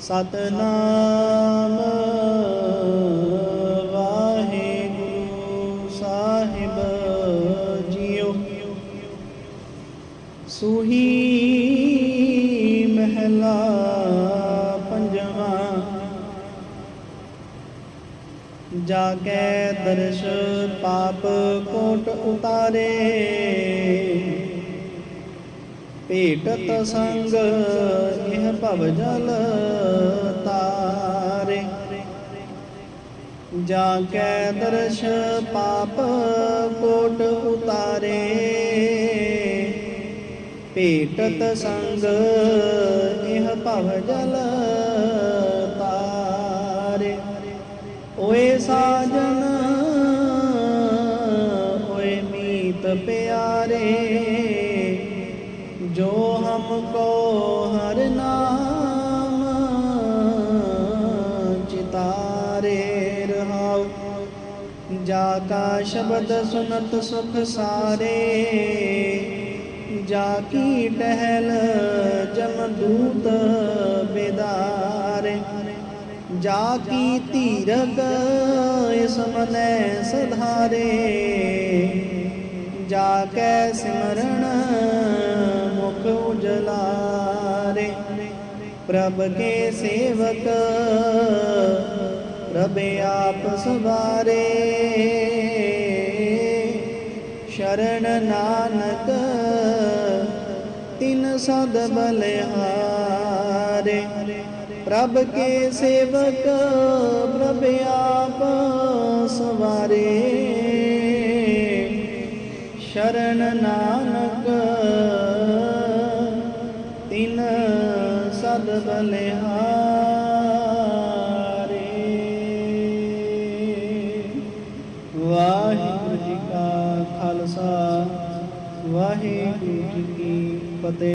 ਸਤਨਾਮ ਵਾਹਿਗੁਰੂ ਸਾਹਿਬ ਜੀਓ। ਸੂਹੀ ਮਹਿਲਾ ਪੰਜਵਾਂ ਜਾ ਕੇ ਦਰਸ਼ ਪਾਪ ਕੋਟ ਉਤਾਰੇ। ਭੇਟਤ ਸੰਗ ਇਹ ਭਵ ਜਲ ਜਾ ਕੇ ਦਰਸ਼ ਪਾਪ ਕੋਟ ਉਤਾਰੇ। ਭੇਟਤ ਸੰਗ ਇਹ ਭਵ ਜਲ ਤਾਰੇ। ਓਏ ਸਾਜਨ, ਓਏ ਮੀਤ ਪਿਆਰੇ, ਜੋ ਹਮਕੋ ਹਰ ਜਾ ਕਾ ਸ਼ਬਦ ਸੁਨਤ ਸੁਖ ਸਾਰੇ। ਜਾ ਕੀ ਟਹਿਲ ਜਮ ਦੂਤ ਬਿਦਾਰੇ। ਜਾ ਕੀ ਧੀਰਗ ਇਸ ਮਨੈ ਸਧਾਰੇ। ਜਾ ਕੈ ਸਿਮਰਨ ਮੁਖ ਉਜਲਾਰੇ। ਪ੍ਰਭ ਕੇ ਸੇਵਕ ਪ੍ਰਭ ਨਾਨਕ, ਤਿਨ ਸਦ ਬਲਿਹਾਰੇ। ਪ੍ਰਭ ਕੇ ਸੇਵਕ, ਪ੍ਰਭ ਆਪ ਸਵਾਰੇ। ਸ਼ਰਨ ਨਾਨਕ, ਤਿਨ ਸਦ ਬਲਿਹਾਰੇ। ਵਾਹਿਗੁਰੂ ਜੀ ਕੀ ਫਤਿਹ।